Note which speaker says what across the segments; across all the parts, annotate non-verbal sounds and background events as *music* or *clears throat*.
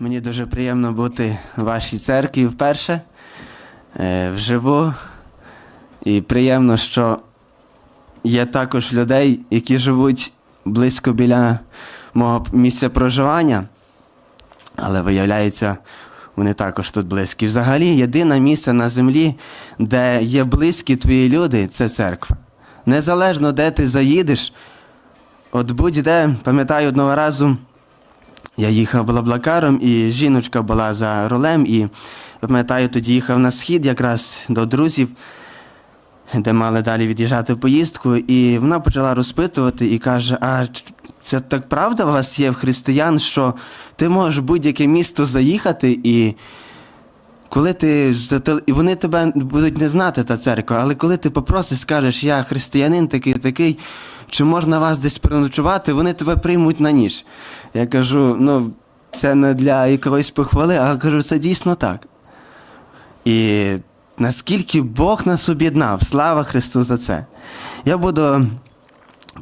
Speaker 1: Мені дуже приємно бути в вашій церкві вперше, е, вживу. І приємно, що є також людей, які живуть близько біля мого місця проживання, але виявляється, вони також тут близькі. Взагалі, єдине місце на землі, де є близькі твої люди, це церква. Незалежно, де ти заїдеш, от будь-де, пам'ятаю одного разу. Я їхав блаблакаром, і жіночка була за рулем, і пам'ятаю, тоді їхав на схід якраз до друзів, де мали далі від'їжджати в поїздку, і вона почала розпитувати і каже: А це так правда у вас є в християн, що ти можеш будь-яке місто заїхати і. Коли ти зате- і вони тебе будуть не знати, та церква, але коли ти попросиш, скажеш, я християнин такий, такий, чи можна вас десь переночувати, вони тебе приймуть на ніж. Я кажу, ну, це не для якоїсь похвали, а кажу, це дійсно так. І наскільки Бог нас об'єднав, слава Христу за це. Я буду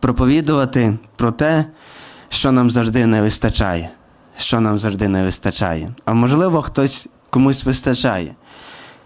Speaker 1: проповідувати про те, що нам завжди не вистачає. Що нам завжди не вистачає. А можливо, хтось комусь вистачає.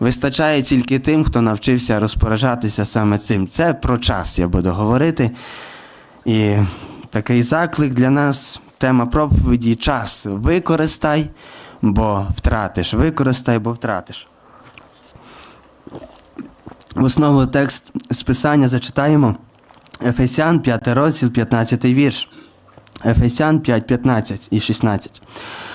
Speaker 1: Вистачає тільки тим, хто навчився розпоражатися саме цим. Це про час я буду говорити. І такий заклик для нас, тема проповіді час. Використай, бо втратиш. Використай, бо втратиш. В основу текст з писання зачитаємо. Ефесян 5 розділ, 15 вірш. Ефесян 5, 15 і 16.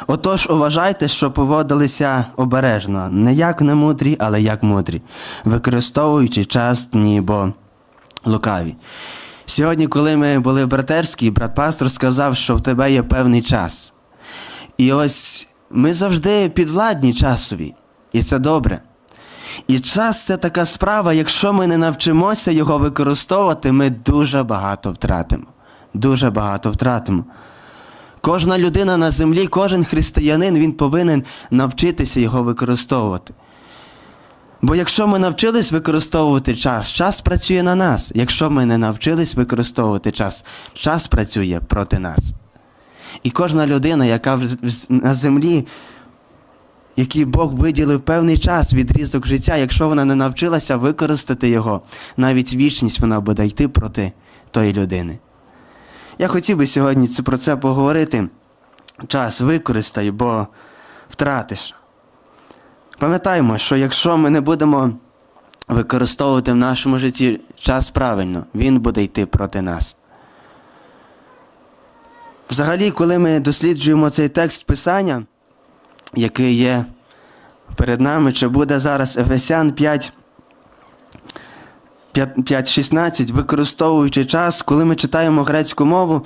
Speaker 1: Отож, уважайте, що поводилися обережно, не як немудрі, але як мудрі, використовуючи час бо лукаві. Сьогодні, коли ми були в братерській, брат пастор сказав, що в тебе є певний час. І ось ми завжди підвладні часові, і це добре. І час це така справа, якщо ми не навчимося його використовувати, ми дуже багато втратимо. Дуже багато втратимо. Кожна людина на землі, кожен християнин, він повинен навчитися його використовувати. Бо якщо ми навчились використовувати час, час працює на нас. Якщо ми не навчились використовувати час, час працює проти нас. І кожна людина, яка на землі, який Бог виділив певний час, відрізок життя, якщо вона не навчилася використати його, навіть вічність вона буде йти проти тої людини. Я хотів би сьогодні про це поговорити. Час використай, бо втратиш. Пам'ятаємо, що якщо ми не будемо використовувати в нашому житті час правильно, він буде йти проти нас. Взагалі, коли ми досліджуємо цей текст Писання, який є перед нами, чи буде зараз Ефесян 5, 5.16, використовуючи час, коли ми читаємо грецьку мову,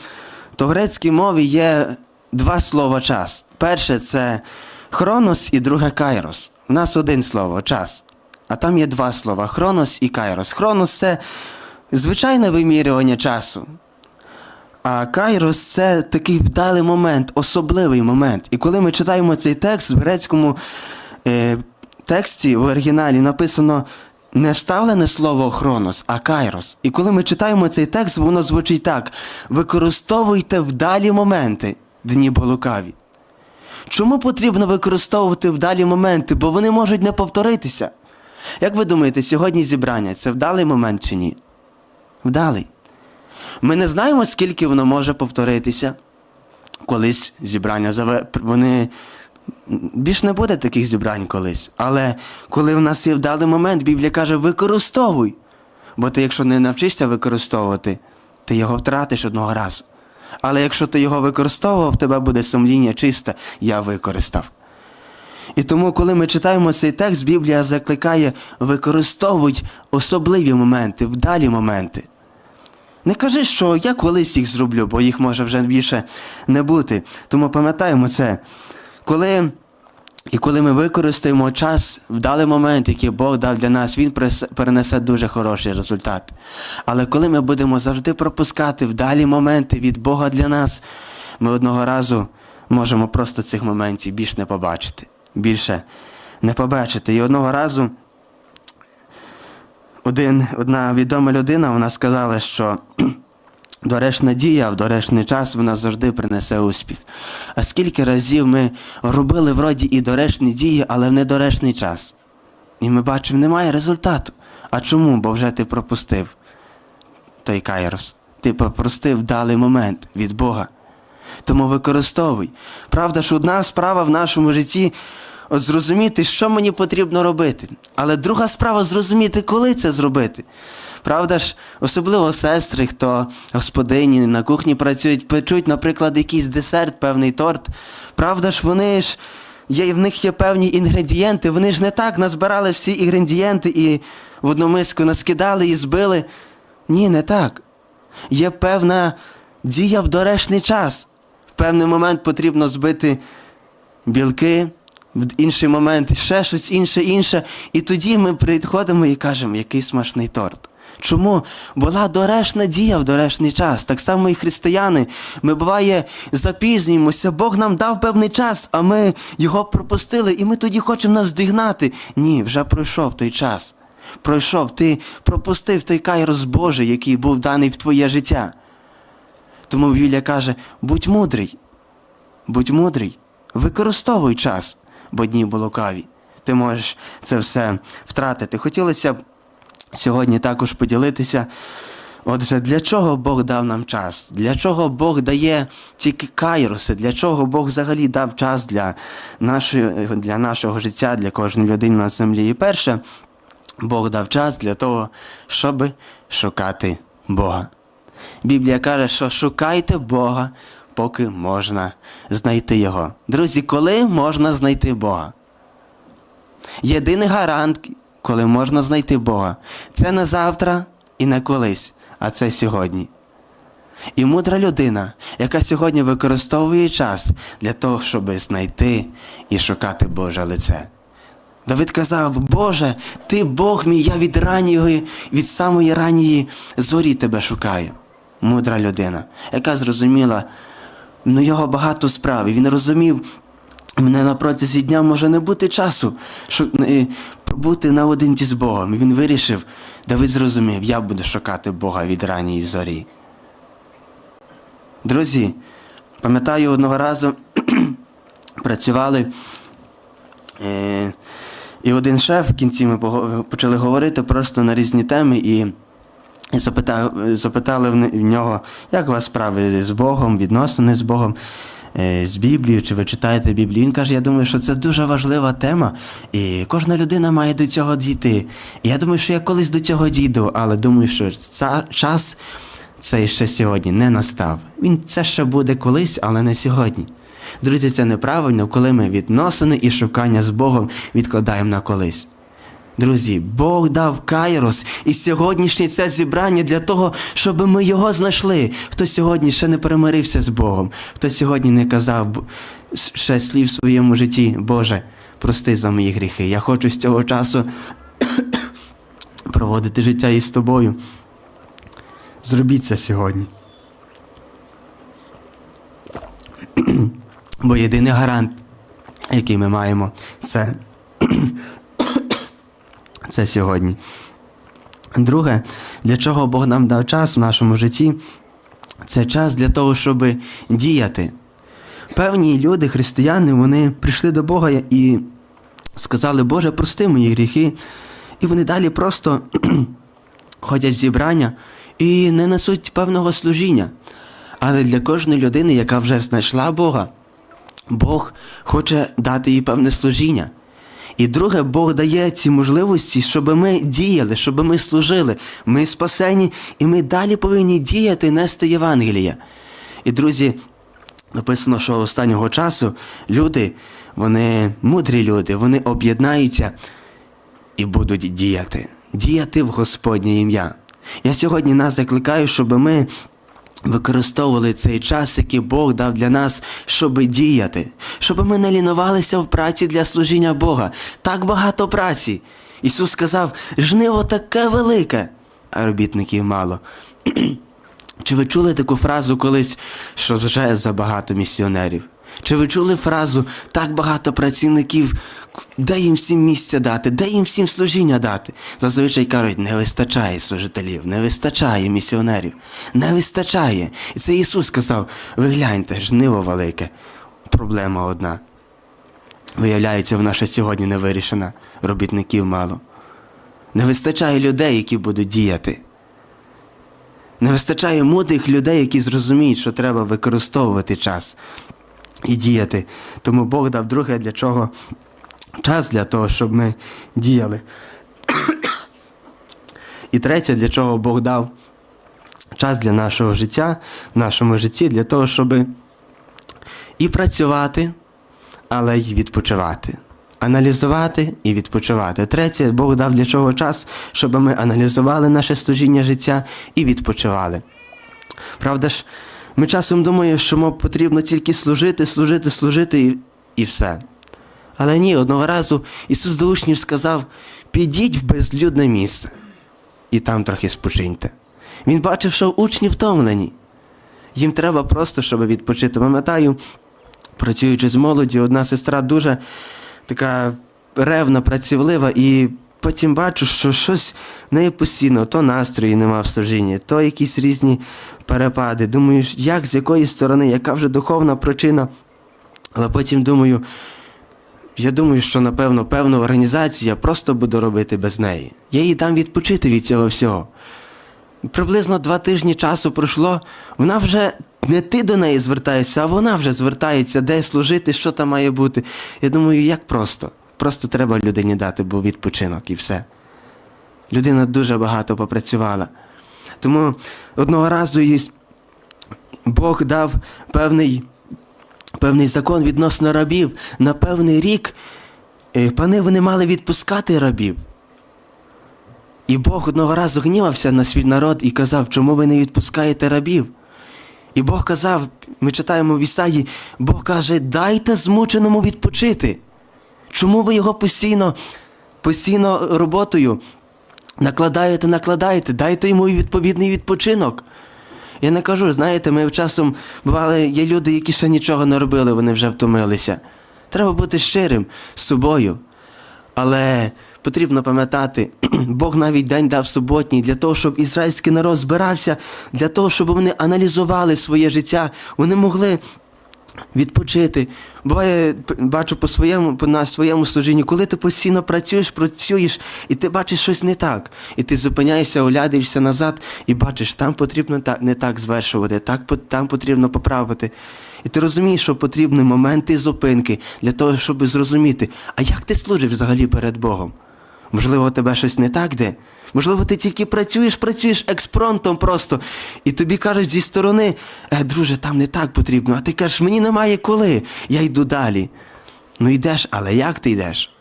Speaker 1: то в грецькій мові є два слова час. Перше це хронос і друге кайрос. У нас один слово час. А там є два слова хронос і кайрос. Хронос це звичайне вимірювання часу. А Кайрос це такий вдалий момент, особливий момент. І коли ми читаємо цей текст в грецькому е, тексті в оригіналі написано не вставлене слово хронос, а кайрос. І коли ми читаємо цей текст, воно звучить так: використовуйте вдалі моменти, дні болукаві. Чому потрібно використовувати вдалі моменти? Бо вони можуть не повторитися. Як ви думаєте, сьогодні зібрання це вдалий момент чи ні? Вдалий. Ми не знаємо, скільки воно може повторитися. Колись зібрання вони. Більш не буде таких зібрань колись. Але коли в нас є вдалий момент, Біблія каже, використовуй. Бо ти, якщо не навчишся використовувати, ти його втратиш одного разу. Але якщо ти його використовував, в тебе буде сумління чисте, я використав. І тому, коли ми читаємо цей текст, Біблія закликає використовуй особливі моменти, вдалі моменти. Не кажи, що я колись їх зроблю, бо їх може вже більше не бути. Тому пам'ятаємо це. Коли, і коли ми використаємо час в даний момент, який Бог дав для нас, він перенесе дуже хороший результат. Але коли ми будемо завжди пропускати вдалі моменти від Бога для нас, ми одного разу можемо просто цих моментів більше не побачити. Більше не побачити. І одного разу один, одна відома людина вона сказала, що Доречна дія в доречний час вона завжди принесе успіх. А скільки разів ми робили вроді і доречні дії, але в недоречний час. І ми бачимо, немає результату. А чому? Бо вже ти пропустив той кайрос. Ти пропустив далий момент від Бога. Тому використовуй. Правда ж, одна справа в нашому житті от зрозуміти, що мені потрібно робити. Але друга справа зрозуміти, коли це зробити. Правда ж, особливо сестри, хто господині на кухні працюють, печуть, наприклад, якийсь десерт, певний торт. Правда ж, вони ж є, в них є певні інгредієнти, вони ж не так назбирали всі інгредієнти і в одну миску наскидали і збили. Ні, не так. Є певна дія в доречний час. В певний момент потрібно збити білки, в інший момент ще щось інше, інше. І тоді ми приходимо і кажемо, який смачний торт. Чому була доречна дія в доречний час? Так само і християни. Ми буває запізнюємося, Бог нам дав певний час, а ми його пропустили, і ми тоді хочемо нас здігнати. Ні, вже пройшов той час. Пройшов, ти пропустив той кайрос Божий, який був даний в твоє життя. Тому Біблія каже: будь мудрий, будь мудрий, використовуй час, бо дні лукаві. Ти можеш це все втратити. Хотілося б сьогодні також поділитися. Отже, для чого Бог дав нам час? Для чого Бог дає тільки кайроси? Для чого Бог взагалі дав час для, нашої, для нашого життя, для кожної людини на землі? І перше, Бог дав час для того, щоб шукати Бога. Біблія каже, що шукайте Бога, поки можна знайти Його. Друзі, коли можна знайти Бога? Єдиний гарант, коли можна знайти Бога, це не завтра і не колись, а це сьогодні. І мудра людина, яка сьогодні використовує час для того, щоб знайти і шукати Боже лице. Давид казав, Боже, ти Бог мій, я від ранньої, від самої ранньої зорі тебе шукаю. Мудра людина, яка зрозуміла, ну його багато справ, і він розумів, мене на протязі дня може не бути часу, щоб бути наодинці з Богом. І він вирішив, Давид зрозумів, я буду шукати Бога від ранньої зорі. Друзі, пам'ятаю, одного разу *clears throat* працювали. Е, і один шеф в кінці ми почали говорити просто на різні теми і запитали в нього, як у вас справи з Богом, відносини з Богом, з Біблією, чи ви читаєте Біблію. Він каже, я думаю, що це дуже важлива тема, і кожна людина має до цього дійти. І я думаю, що я колись до цього дійду, але думаю, що ця час цей ще сьогодні не настав. Він це ще буде колись, але не сьогодні. Друзі, це неправильно, коли ми відносини і шукання з Богом відкладаємо на колись. Друзі, Бог дав Кайрос, і сьогоднішнє це зібрання для того, щоб ми його знайшли. Хто сьогодні ще не перемирився з Богом, хто сьогодні не казав ще слів в своєму житті, Боже, прости за мої гріхи. Я хочу з цього часу *coughs* проводити життя із тобою. Зробіть це сьогодні. Бо єдиний гарант, який ми маємо, це, це сьогодні. Друге, для чого Бог нам дав час в нашому житті, це час для того, щоб діяти. Певні люди, християни, вони прийшли до Бога і сказали, Боже, прости мої гріхи. І вони далі просто *clears throat* ходять в зібрання і не несуть певного служіння. Але для кожної людини, яка вже знайшла Бога, Бог хоче дати їй певне служіння. І друге, Бог дає ці можливості, щоб ми діяли, щоб ми служили. Ми спасені, і ми далі повинні діяти, нести Євангелія. І, друзі, написано, що останнього часу люди, вони мудрі люди, вони об'єднаються і будуть діяти, діяти в Господнє ім'я. Я сьогодні нас закликаю, щоб ми використовували цей час, який Бог дав для нас, щоб діяти, щоб ми не лінувалися в праці для служіння Бога. Так багато праці. Ісус сказав, жниво таке велике, а робітників мало. *clears throat* Чи ви чули таку фразу колись, що вже забагато місіонерів? Чи ви чули фразу так багато працівників, де їм всім місця дати, де їм всім служіння дати? Зазвичай кажуть, не вистачає служителів, не вистачає місіонерів, не вистачає. І це Ісус сказав: ви гляньте, жниво велике. Проблема одна. Виявляється, вона ще сьогодні не вирішена. Робітників мало. Не вистачає людей, які будуть діяти. Не вистачає мудрих людей, які зрозуміють, що треба використовувати час і діяти. Тому Бог дав друге для чого? Час для того, щоб ми діяли. І третє, для чого Бог дав час для нашого життя, в нашому житті, для того, щоб і працювати, але й відпочивати. Аналізувати і відпочивати. Третє, Бог дав для чого час, щоб ми аналізували наше служіння життя і відпочивали. Правда ж, ми часом думаємо, що мов, потрібно тільки служити, служити, служити і, і все. Але ні, одного разу Ісус до учнів сказав: підіть в безлюдне місце і там трохи спочиньте. Він бачив, що учні втомлені. Їм треба просто, щоб відпочити. Пам'ятаю, працюючи з молоді, одна сестра дуже така ревна, працівлива, і потім бачу, що щось в неї постійно, то настрою нема в служінні, то якісь різні перепади. Думаю, як, з якої сторони, яка вже духовна причина. Але потім думаю, я думаю, що напевно певну організацію я просто буду робити без неї. Я їй дам відпочити від цього всього. Приблизно два тижні часу пройшло, вона вже не ти до неї звертаєшся, а вона вже звертається, де служити, що там має бути. Я думаю, як просто. Просто треба людині дати, був відпочинок і все. Людина дуже багато попрацювала. Тому одного разу їй Бог дав певний, певний закон відносно рабів. На певний рік е, пани вони мали відпускати рабів. І Бог одного разу гнівався на свій народ і казав, чому ви не відпускаєте рабів? І Бог казав, ми читаємо в Ісаї, Бог каже, дайте змученому відпочити. Чому ви його постійно, постійно роботою накладаєте, накладаєте, дайте йому відповідний відпочинок. Я не кажу, знаєте, ми часом бували, є люди, які ще нічого не робили, вони вже втомилися. Треба бути щирим з собою. Але потрібно пам'ятати, *clears throat* Бог навіть день дав суботній для того, щоб ізраїльський народ збирався, для того, щоб вони аналізували своє життя, вони могли відпочити. Буває, бачу по своєму, по на своєму служінні, коли ти постійно працюєш, працюєш, і ти бачиш щось не так. І ти зупиняєшся, оглядаєшся назад і бачиш, там потрібно не так звершувати, так, там потрібно поправити. І ти розумієш, що потрібні моменти зупинки для того, щоб зрозуміти, а як ти служиш взагалі перед Богом? Можливо, у тебе щось не так де? Можливо, ти тільки працюєш, працюєш експронтом просто, і тобі кажуть зі сторони, е, друже, там не так потрібно, а ти кажеш, мені немає коли, я йду далі. Ну йдеш, але як ти йдеш?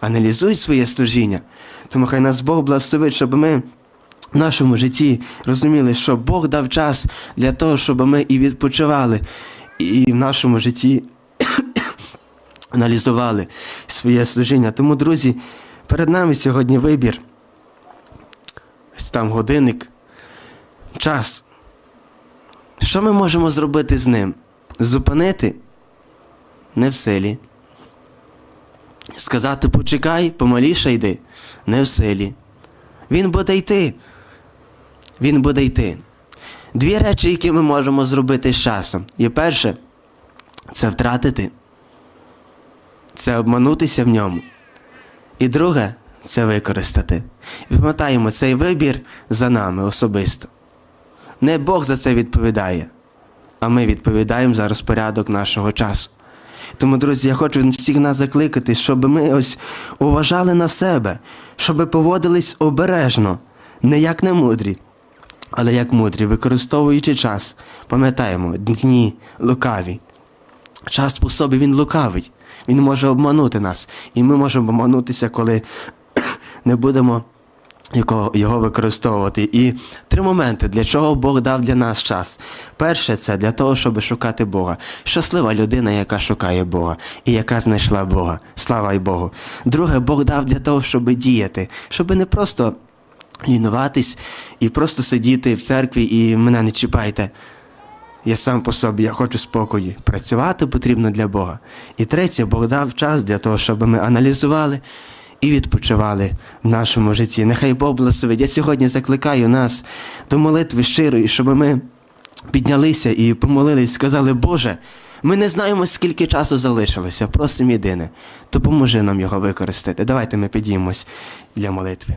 Speaker 1: Аналізуй своє служіння. Тому хай нас Бог благословить, щоб ми в нашому житті розуміли, що Бог дав час для того, щоб ми і відпочивали, і в нашому житті *coughs* аналізували своє служіння. Тому, друзі, перед нами сьогодні вибір. Ось там годинник, час. Що ми можемо зробити з ним? Зупинити? Не в силі. Сказати почекай, помаліше йди, не в силі. Він буде йти. Він буде йти. Дві речі, які ми можемо зробити з часом. І перше, це втратити, це обманутися в ньому. І друге це використати. І Пам'ятаємо, цей вибір за нами особисто. Не Бог за це відповідає, а ми відповідаємо за розпорядок нашого часу. Тому, друзі, я хочу всіх нас закликати, щоб ми ось уважали на себе, щоб поводились обережно, не як немудрі, але як мудрі, використовуючи час. Пам'ятаємо, дні лукаві. Час по собі він лукавий. Він може обманути нас. І ми можемо обманутися, коли *coughs* не будемо його, використовувати. І три моменти, для чого Бог дав для нас час. Перше, це для того, щоб шукати Бога. Щаслива людина, яка шукає Бога і яка знайшла Бога. Слава й Богу. Друге, Бог дав для того, щоб діяти, щоб не просто лінуватись і просто сидіти в церкві і мене не чіпайте. Я сам по собі, я хочу спокою. Працювати потрібно для Бога. І третє, Бог дав час для того, щоб ми аналізували і відпочивали в нашому житті. Нехай Бог благословить. Я сьогодні закликаю нас до молитви щирої, щоб ми піднялися і помолились, сказали, Боже, ми не знаємо, скільки часу залишилося, просимо єдине, допоможи нам його використати. Давайте ми підіймось для молитви.